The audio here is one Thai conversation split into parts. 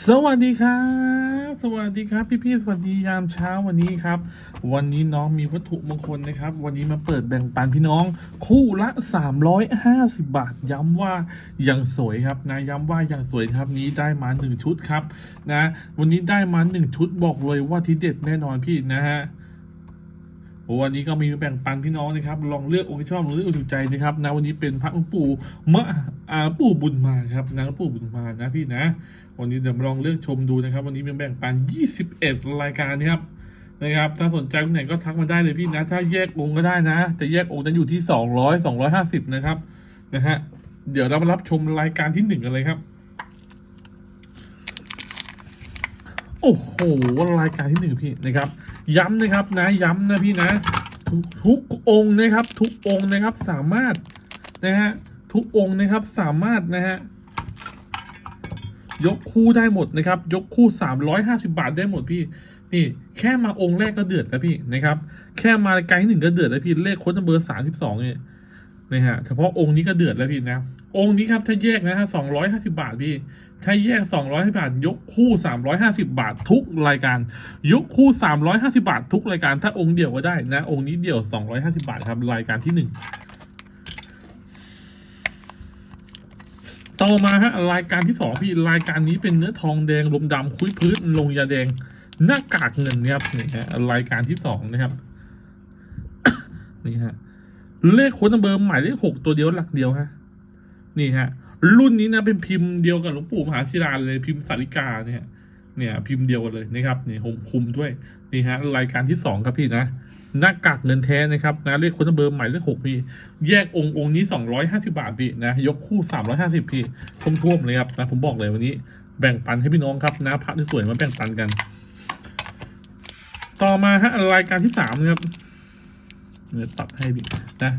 สวัสดีครับ สวัสดีครับ พี่ๆสวัสดียามเช้าวันนี้ครับ วันนี้น้องมีวัตถุมงคลนะครับ วันนี้มาเปิดแบ่งปันพี่น้อง คู่ละ 350 บาท ย้ำว่ายังสวยครับนะย้ำว่ายังสวยครับนี้ได้มา 1 ชุดครับนะ วันนี้ได้มา 1 ชุดบอกเลยว่าทีเด็ดแน่นอนพี่นะฮะ วันนี้ก็มีแบ่งปันพี่น้องนะครับ ลองเลือกองค์ที่ชอบหรือเลือกองค์ถูกใจนะครับนะวันนี้เป็นพระองค์ปู่มะอ่าปู่บุญมาครับนะปู่บุญมานะพี่นะ วันนี้เดี๋ยวลองเลือกชมดูนะครับ วันนี้มีแบ่งปัน 21 รายการนะครับนะครับ ถ้าสนใจตรงไหนก็ทักมาได้เลยพี่นะ ถ้าแยกองค์ก็ได้นะแต่แยกองค์จะอยู่ที่ 200 250 นะครับนะฮะเดี๋ยวเรามารับชมรายการที่หนึ่งกันเลยครับ โอ้โหรายการที่หนึ่งพี่นะครับ ย้ำนะครับนะย้ำนะพี่นะ ทุกทุกองนะครับ ทุกองนะครับสามารถนะฮะทุกองนะครับสามารถนะฮะยกคู่ได้หมดนะครับ ยกคู่ 350 บาทได้หมดพี่ นี่แค่มาองค์แรกก็เดือดแล้วพี่นะครับ แค่มารายการที่หนึ่งก็เดือดแล้วพี่เลขค้ดเบอร์32เนี่ยนะฮะเฉพาะองค์นี้ก็เดือดแล้วพี่นะ องค์นี้ครับถ้าแยกนะฮะ250บาทพี่ถ้าแยกสองร้อยบาท ยกคู่350บาท ทุกรายการ ยกคู่350บาท ทุกรายการ ถ้าองค์เดียวก็ได้นะ องค์นี้เดียว250บาทครับรายการที่หนึ่งต่อมาฮะรายการที่สองพี่รายการนี้เป็นเนื้อทองแดงลมดำคุยพื้นลงยาแดง หน้ากากเงินเนี่ยครับนี่ฮะรายการที่สองนะครับนี่ฮะเลขค้นัมเบอร์หมายเลขหกตัวเดียวหลักเดียวฮะ นี่ฮะ รุ่นนี้นะเป็นพิมพ์เดียวกับหลวงปู่มหาศิลาเลยพิมพ์สาริกาเนี่ยเนี่ยพิมพ์เดียวกันเลยนะครับนี่ผมคุมด้วยนี่ฮะรายการที่สองครับพี่นะหน้ากากเงินแท้นะครับนะเลขคนเบอร์ใหม่เลขหกพี่ แยกองค์องค์นี้สองร้อยห้าสิบาทพี่นะยกคู่สามร้อยห้าสิบพี่ท่วมๆเลยครับนะผมบอกเลยวันนี้แบ่งปันให้พี่น้องครับนะพระที่สวยมาแบ่งปันกัน ต่อมาฮะรายการที่สามนะครับ เนี่ยตัดให้พี่นะ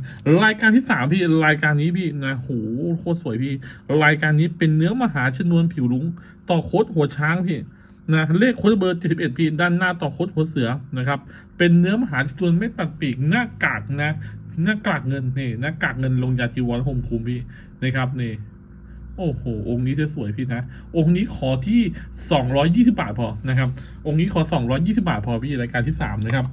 รายการที่สามพี่รายการนี้พี่นะโหโคตรสวยพี่ รายการนี้เป็นเนื้อมหาชนวนผิวลุงต่อโคดหัวช้างพี่นะเลขโคดเบอร์ 71 พี่ด้านหน้าต่อโคดหัวเสือนะครับ เป็นเนื้อมหาชนวนไม่ตัดปีกหน้ากากนะหน้ากากเงินนี่หน้ากากเงินลงยาจีวรห่มคลุมพี่นะครับนี่โอ้โห องค์นี้จะสวยพี่นะ องค์นี้ขอที่ 220 บาทพอนะครับ องค์นี้ขอ 220 บาทพอพี่รายการที่สามนะครับ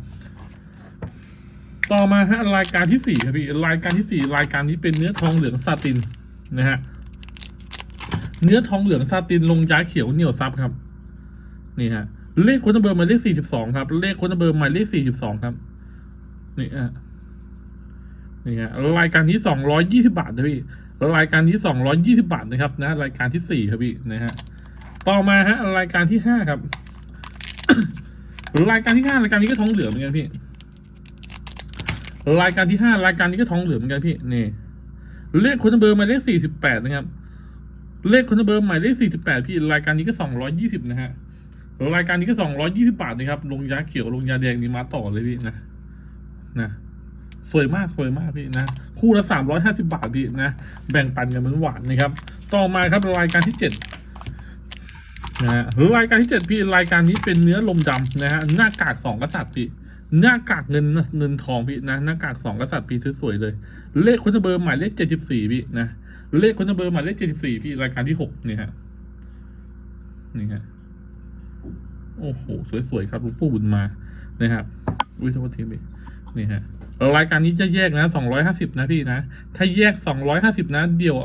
ต่อมาฮะรายการที่สี่ครับพี่รายการที่สี่รายการนี้เป็นเนื้อทองเหลืองซาตินนะฮะเนื้อทองเหลืองซาตินลงย้ายเขียวเหนียวซับครับ นี่ฮะเลขโค้ดเบอร์หมายเลขสี่สิบสองครับ เลขโค้ดเบอร์หมายเลขสี่สิบสองครับ นี่ฮะนี่ฮะรายการนี้สองร้อยยี่สิบาทนะพี่รายการนี้สองร้อยยี่สิบาทนะครับ นะ รายการที่สี่ครับพี่นะฮะต่อมาฮะ รายการที่ห้าครับ รายการที่ห้ารายการนี้ก็ทองเหลืองเหมือนกันพี่ รายการที่ห้ารายการนี้ก็ทองเหลืองเหมือนกันพี่นี่เลขคนเบอร์หมายเลขสี่สิบแปดนะครับ เลขคนเบอร์หมายเลขสี่สิบแปดพี่รายการนี้ก็สองร้อยยี่สิบนะฮะรายการนี้ก็สองร้อยยี่สิบาทนะครับลงยาเขียวลงยาแดงนี่มาต่อเลยพี่นะนะสวยมากสวยมากพี่นะคู่ละสามร้อยห้าสิบาทพี่นะแบ่งปันกันเหมือนหวานนะครับ ต่อมาครับรายการที่เจ็ดนะฮะรายการที่เจ็ดพี่รายการนี้เป็นเนื้อลมดำนะฮะหน้ากากสองกษัตริย์พี่ หน้ากากเงินนะเงินทองพี่นะหน้ากากสองกษัตริย์พี่สวยๆเลย เลขคนเบอร์หมายเลขเจ็ดสิบสี่พี่นะเลขคนเบอร์หมายเลขเจ็ดสิบสี่พี่รายการที่หกนี่ฮะนี่ฮะโอ้โหสวยๆครับหลูกปู่บุญมานะครับวิศวทีพี่นี่ฮะรายการนี้จะแยกนะสองร้อยห้าสิบนะพี่นะถ้าแยกสองร้อยห้าสิบนะ เดี่ยว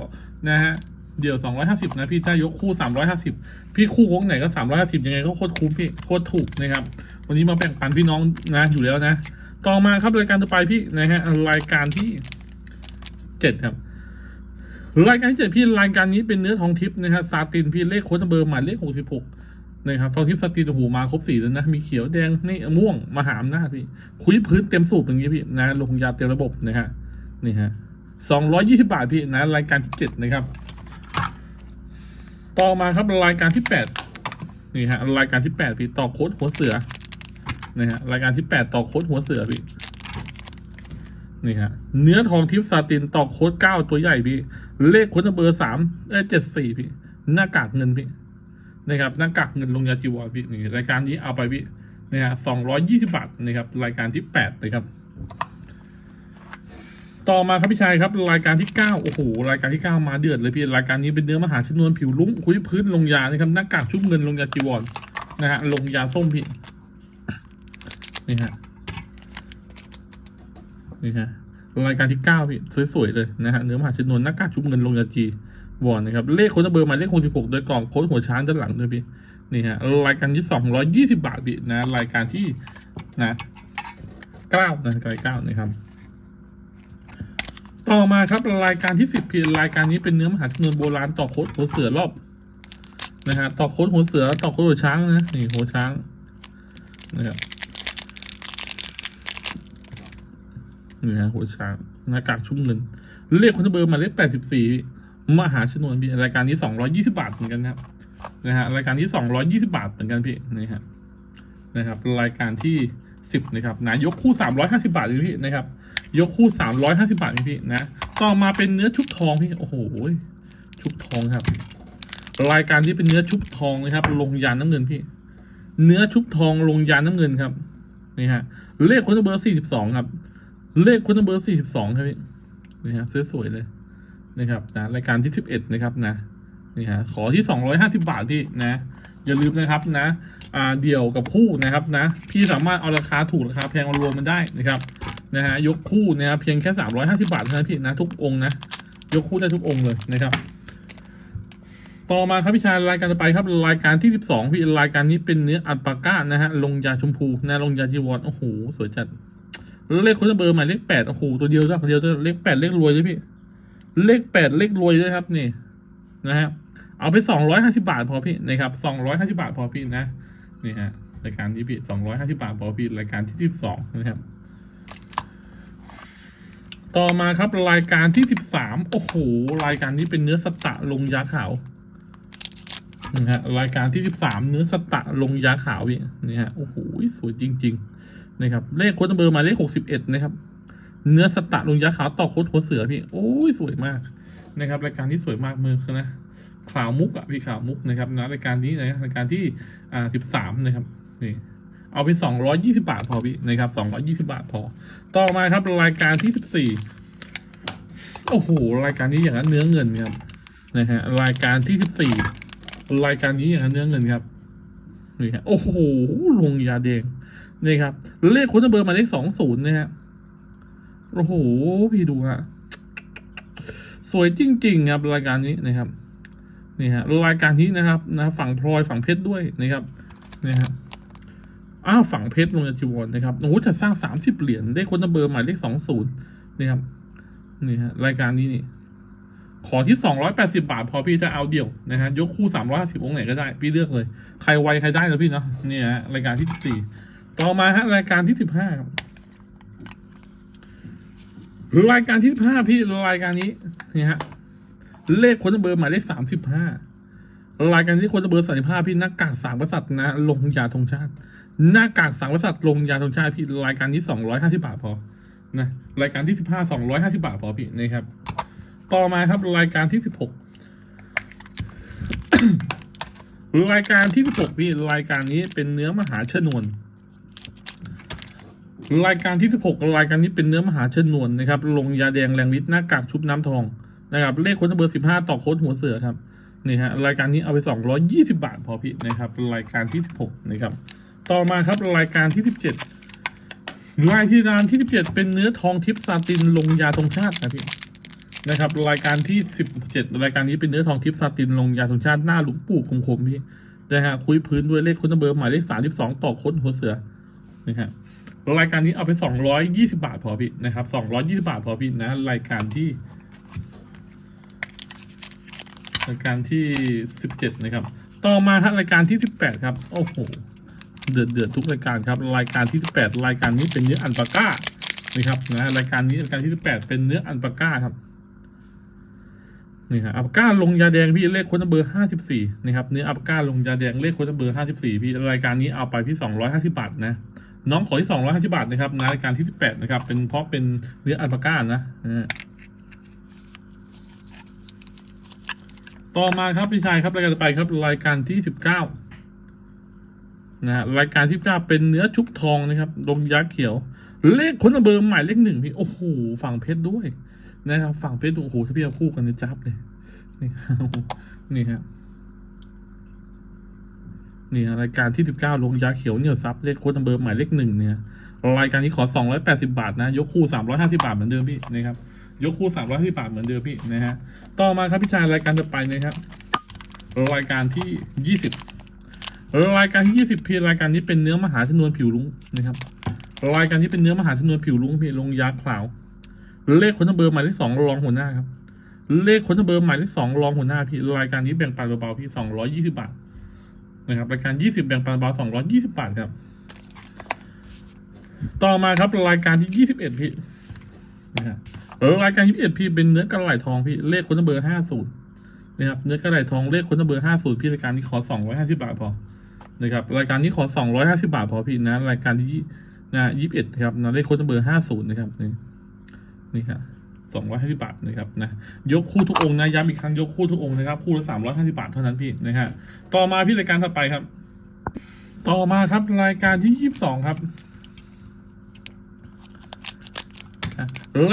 นะฮะเดี่ยวสองร้อยห้าสิบนะพี่ถ้ายกคู่สามร้อยห้าสิบพี่คู่วงไหนก็สามร้อยห้าสิบยังไงก็โคตรคุ้มพี่โคตรถูกนะครับ วันนี้มาแบ่งปันพี่น้องนะอยู่แล้วนะ ต่อมาครับรายการต่อไปพี่นะฮะรายการที่เจ็ดครับ รายการที่เจ็ดพี่รายการนี้เป็นเนื้อทองทิพย์นะครับซาตินพี่เลขโค้ดเบอร์หมายเลขหกสิบหกนะครับทองทิพย์ซาตินโอ้โหมาครบสีแล้วนะ มีเขียวแดงนี่ม่วงมาหามหน้าจพี่ คุยพื้นเต็มสูบอย่างนี้พี่นะลงยาเต็มระบบนะฮะนี่ฮะสองร้อยยี่สิบาทพี่นะ รายการที่เจ็ดนะครับ ต่อมาครับรายการที่แปดนี่ฮะรายการที่แปดพี่ต่อโค้ดหัวเสือ นะฮะรายการที่แปดต่อโค้ดหัวเสือพี่นี่ฮะเนื้อทองทิพย์ซาตินต่อโค้ดเก้าตัวใหญ่พี่ เลขโค้ดเบอร์สามเอ้เจ็ดสี่พี่ หน้ากากเงินพี่นะครับหน้ากากเงินลงยาจีวรพี่นี่รายการนี้เอาไปพี่นะฮะสองร้อยยี่สิบาทนะครับรายการที่แปดนะครับ ต่อมาครับพี่ชายครับ รายการที่เก้าโอ้โหรายการที่เก้ามาเดือดเลยพี่รายการนี้เป็นเนื้อมหาชนวนผิวลุ้งคุยพื้นลงยานะครับหน้ากากชุบเงินลงยาจีวรนะฮะลงยาส้มพี่ นี่ฮะนี่ฮะรายการที่เก้าพี่สวยๆเลยนะฮะเนื้อมหาชนวนหน้ากากชุบเงินลงยาจีวรนนะครับเลขโค้ดเบอร์หมายเลขหกสิบหกโดยกล่องโค้ดหัวช้างด้านหลังด้วยพี่นี่ฮะรายการที่สองร้อยยี่สิบาทพี่นะรายการที่นะเก้านะรายเก้านะครับต่อมาครับรายการที่สิบพี่รายการนี้เป็นเนื้อมหาชนวนโบราณต่อโค้ดหัวเสือรอบนะฮะต่อโค้ดหัวเสือต่อโค้ดหัวช้างนะนี่หัวช้างนะครับ นี่ฮะหัวช้างหน้ากากชุ่มเงินเลขคนเบอร์มาเลขแปดสิบสี่มหาชนวนพี่รายการนี้สองร้อยี่สิบาทเหมือนกันนะครับนะฮะรายการที่สองร้อยี่สิบาทเหมือนกันพี่นี่ฮะนะครับ รายการที่สิบนะครับนะยกคู่สามร้อยห้าสิบาทเลยพี่นะครับ ยกคู่สามร้อยห้าสิบาทพี่นะต่อมาเป็นเนื้อชุบทองพี่โอ้โหชุบทองครับ รายการที่เป็นเนื้อชุบทองนะครับ ลงยานน้ำเงินพี่ เนื้อชุบทองลงยานน้ำเงินครับนี่ฮะเลขคนเบอร์สี่สิบสองครับ เลขคนเบอร์สี่สิบสองครับพี่นี่ฮะสวยๆเลยนะครับนะรายการที่สิบเอ็ดนะครับนะนี่ฮะขอที่สองร้อยห้าสิบาทที่นะอย่าลืมนะครับนะอ่าเดี่ยวกับคู่นะครับนะพี่สามารถเอาราคาถูกราคาแพงมารวมมันได้นะครับนะฮะยกคู่นะครับเพียงแค่สามร้อยห้าสิบาทเท่านั้นพี่นะทุกองค์นะยกคู่ได้ทุกองค์เลยนะครับ ต่อมาครับพี่ชายรายการต่อไปครับรายการที่สิบสองพี่รายการนี้เป็นเนื้ออัลปาก้านะฮะลงยาชมพูนะลงยาจีวรโอ้โหสวยจัด แล้วเลขคนเบอร์หมายเลขแปดโอ้โหตัวเดียวจ้ะตัวเดียวจะเลขแปดเลขรวยเลยพี่เลขแปดเลขรวยเลยครับนี่นะฮะเอาไปสองร้อยห้าสิบาทพอพี่นะครับสองร้อยห้าสิบาทพอพี่นะนี่ฮะรายการนี้พี่สองร้อยห้าสิบาทพอพี่รายการที่สิบสองนะครับ ต่อมาครับรายการที่สิบสามโอ้โหรายการนี้เป็นเนื้อสตะลงยาขาวนะฮะรายการที่สิบสามเนื้อสตะลงยาขาวพี่นี่ฮะโอ้โหสวยจริง ๆ นะครับ เลขโค้ดเบอร์หมายเลขหกสิบเอ็ดนะครับ เนื้อสตะลงยาขาวต่อโค้ดหัวเสือพี่ โอ้ยสวยมากนะครับ รายการที่สวยมากมือคือนะข่าวมุกอะพี่ข่าวมุกนะครับนะรายการนี้นะรายการที่อ่าสิบสามนะครับนี่เอาไปสองร้อยยี่สิบาทพอพี่นะครับสองร้อยี่สิบาทพอ ต่อมาครับรายการที่สิบสี่โอ้โหรายการนี้อย่างนั้นเนื้อเงินครับนะฮะรายการที่สิบสี่รายการนี้อย่างนั้นเนื้อเงินครับนี่ฮะโอ้โหลงยาแดง นี่ครับเลขคนเบอร์หมายเลขสองศูนย์นะฮะโอ้โห พี่ดูฮะสวยจริง ๆ ครับรายการนี้นะครับนี่ฮะรายการนี้นะครับนะฝั่งพลอยฝั่งเพชรด้วยนะครับนี่ฮะอ้าวฝั่งเพชรลงจากจีวรนะครับโอ้โหจะสร้างสามสิบเหรียญได้คนเบอร์หมายเลขสองศูนย์นี่ครับนี่ฮะรายการนี้นี่ ขอที่สองร้อยแปดสิบาท พอพี่จะเอาเดี่ยวนะฮะยกคู่สามร้อยห้าสิบองค์ไหนก็ได้ พี่เลือกเลย ใครไวใครได้นะพี่เนาะนี่ฮะรายการที่สี่ ต่อมาฮะรายการที่สิบห้าครับรายการที่สิบห้าพี่รายการนี้นี่ฮะเลขคนเบอร์หมายเลขสามสิบห้ารายการที่คนเบอร์สามสิบห้าพี่หน้ากากสามกษัตริย์นะลงยาธงชาติหน้ากากสังกษัตริย์ลงยาธงชาติพี่รายการที่สองร้อยห้าสิบาทพอนะรายการที่สิบห้าสองร้อยห้าสิบาทพอพี่นะครับ ต่อมาครับรายการที่สิบหกรายการที่สิบหกพี่รายการนี้เป็นเนื้อมหาชนวน รายการที่สิบหกรายการนี้เป็นเนื้อมหาชนวนนะครับ ลงยาแดงแรงฤทธิ์หน้ากากชุบน้ำทองนะครับ เลขโค้ดเบอร์สิบห้าต่อโค้ดหัวเสือครับนี่ฮะรายการนี้เอาไปสองร้อยี่สิบาทพอพี่นะครับ รายการที่สิบหกนะครับ ต่อมาครับรายการที่สิบเจ็ดรายที่ร้านที่สิบเจ็ดเป็นเนื้อทองทิพย์ซาตินลงยาธงชาตินะพี่นะครับ รายการที่สิบเจ็ดรายการนี้เป็นเนื้อทองทิพย์ซาตินลงยาธงชาติหน้าหลวงปู่คงคมพี่นะฮะคุยพื้นด้วยเลขค้นเบอร์หมายเลขสามสิบสองต่อค้นหัวเสือนะฮะ รายการนี้เอาไปสองร้อยยี่สิบาทพอพี่นะครับสองร้อยี่สิบาทพอพี่นะ รายการที่ รายการที่สิบเจ็ดนะครับ ต่อมาครับรายการที่สิบแปดครับโอ้โหเดือดเดือดทุกรายการครับ รายการที่สิบแปดรายการนี้เป็นเนื้ออันปาก้านะครับนะรายการนี้รายการที่สิบแปดเป็นเนื้ออันปาก้าครับนี่ครับอัปก้าลงยาแดงพี่เลขค้ดเบอร์ห้าสิบสี่นะครับเนื้ออัปก้าลงยาแดงเลขค้ดเบอร์ห้าสิบสี่พี่รายการนี้เอาไปพี่สองร้อยห้าสิบาทนะ น้องขอที่สองร้อยห้าสิบาทนะครับนรายการที่สิบแปดนะครับ เป็นเพราะเป็นเนื้ออัลปาก้านะนะต่อมาครับพี่ชายครับรายการต่อไปครับรายการที่สิบเก้านะฮะรายการที่เก้าเป็นเนื้อชุบทองนะครับลงยักษ์เขียว เลขคนเบอร์หมายเลขหนึ่งพี่โอ้โหฝั่งเพชรด้วยนะครับฝั่งเพชรโอ้โหถ้าพี่เอาคู่กันจะจับเลยนี่นี่ฮะ นี่รายการที่สิบเก้าลงยาเขียวเหนียวซับเลขโค้ดเบอร์หมายเลขหนึ่งเนี่ยรายการนี้ขอสองร้อยแปดสิบาทนะ ยกคู่สามร้อยห้าสิบาทเหมือนเดิมพี่นะครับยกคู่สามร้อยห้าสิบาทเหมือนเดิมพี่นะฮะต่อมาครับพี่ชายรายการต่อไปนะครับรายการที่ยี่สิบรายการที่ยี่สิบพี่รายการนี้เป็นเนื้อมหาชนวนผิวลุงนะครับรายการนี้เป็นเนื้อมหาชนวนผิวลุงพี่ลงยาขาวเลขคนเบอร์หมายเลขสองรองหัวหน้าครับเลขคนเบอร์หมายเลขสองรองหัวหน้าพี่รายการนี้แบ่งปันเบาๆพี่สองร้อยี่สิบาท นะครับรายการยี่สิบแบ่งปันบาสองร้อยยี่สิบบาทครับ ต่อมาครับรายการที่ยี่สิบเอ็ดพี่นะฮะเออรายการยี่สิบเอ็ดพี่เป็นเนื้อกระไหลทองพี่เลขคนเบอร์ห้าศูนย์นะครับเนื้อกระไหลทองเลขคนเบอร์ห้าศูนย์พี่รายการนี้ขอสองร้อยห้าสิบาทพอนะครับรายการนี้ขอสองร้อยห้าสิบาทพอพี่นะรายการที่นะยี่สิบเอ็ดครับนะเลขคนเบอร์ห้าศูนย์นะครับนี่นี่ครับ สองร้อยห้าสิบาทนะครับนะยกคู่ทุกองค์นะย้ำอีกครั้งยกคู่ทุกองค์นะครับคู่ละสามร้อยห้าสิบาทเท่านั้นพี่นะฮะต่อมาพี่รายการถัดไปครับ ต่อมาครับรายการที่ยี่สิบสองครับ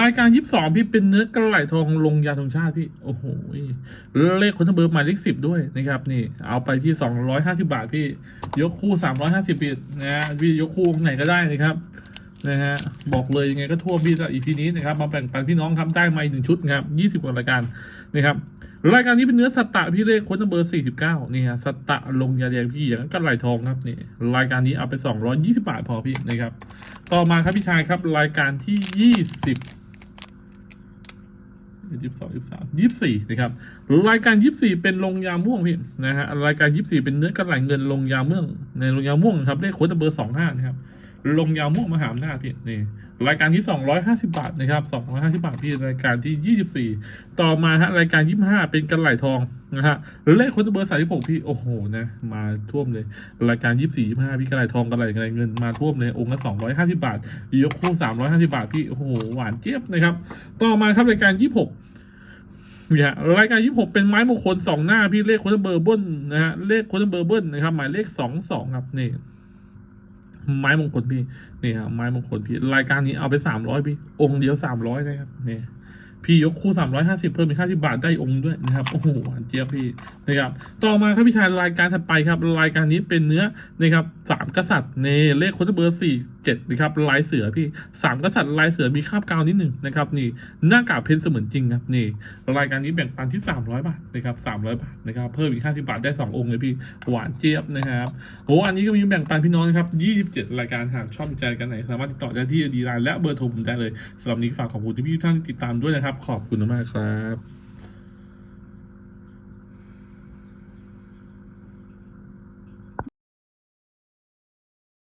รายการยี่สิบสองพี่เป็นเนื้อกระไหลทองลงยาธงชาติพี่ โอ้โหเลขคนทั้งเบอร์หมายเลขสิบด้วยนะครับ นี่เอาไปพี่สองร้อยห้าสิบาทพี่ ยกคู่สามร้อยห้าสิบปีนะฮะพี่ยกคู่ไหนก็ได้นะครับ นะฮะบอกเลยยังไงก็ทั่วพี่อีพีนี้นะครับมาแบ่งปันพี่น้องครับได้มาอีกหนึ่งชุดนะครับยี่สิบกว่ารายการนะครับรายการนี้เป็นเนื้อสัตตะพี่เลขคนทั้งเบอร์สี่สิบเก้านี่ฮะสัตตะลงยาแดงพี่อย่างนั้นกระไหลทองครับนี่รายการนี้เอาไปสองร้อยยี่สิบาทพอพี่นะครับ ต่อมาครับพี่ชายครับรายการที่ยี่สิบยี่สิบสองยี่สิบสามยี่สิบสี่นะครับรายการยี่สิบสี่เป็นลงยาม่วงพี่นะฮะรายการยี่สิบสี่เป็นเนื้อกระไหลเงินลงยาเมืองในลงยาม่วงครับเลขโค้ดเบอร์สองห้านะครับ ลงยาวม่วงมหาอำนาจพี่นี่รายการที่สองร้อยห้าสิบาทนะครับสองร้อยห้าสิบาทพี่รายการที่ยี่สิบสี่ต่อมาฮะรายการยี่สิบห้าเป็นกระไหลทองนะฮะหรือเลขค้ดเบอร์สามสิบหกพี่โอ้โหนะมาท่วมเลย รายการยี่สี่ยี่ห้าพี่กระไรทองกระไรกระไรเงินมาท่วมเลยองค์ละสองร้อยห้าสิบาท ยกคู่สามร้อยห้าสิบาทพี่โอ้โหหวานเจี๊ยบนะครับ ต่อมาครับรายการยี่หกเนี่ยรายการยี่หกเป็นไม้มงคลสองหน้าพี่เลขโคนเบอร์เบิ้ลนะฮะเลขโคนเบอร์เบิ้ลนะครับหมายเลขสองสองครับนี่ ไม้มงคลพี่นี่ครับไม้มงคลพี่รายการนี้เอาไปสามร้อยพี่ องค์เดียวสามร้อยนะครับนี่พี่ยกคู่สามร้อยห้าสิบเพิ่มอีกห้าสิบาทได้องค์ด้วยนะครับ โอ้โหหวานเจี๊ยบพี่นะครับ ต่อมาครับพี่ชายรายการถัดไปครับ รายการนี้เป็นเนื้อนะครับสามกษัตริย์เนเลขโค้ดเบอร์สี่เจ็ดนะครับลายเสือพี่สามกษัตริย์ลายเสือมีคาบกาวนิดหนึ่งนะครับนี่หน้ากากเพชรเสมือนจริงครับนี่รายการนี้แบ่งปันที่สามร้อยบาทนะครับสามร้อยบาทนะครับเพิ่มอีกห้าสิบาทได้สององค์เลยพี่หวานเจี๊ยบนะครับโอ้อันนี้ก็มีแบ่งปันพี่น้องนะครับยี่สิบเจ็ดรายการหากชอบใจกันไหน สามารถติดต่อได้ที่ดีไลน์และเบอร์โทรผมได้เลยสำหรับนี้ฝากขอบคุณที่พี่ทุกท่านติดตามด้วยนะครับ ขอบคุณมากครับ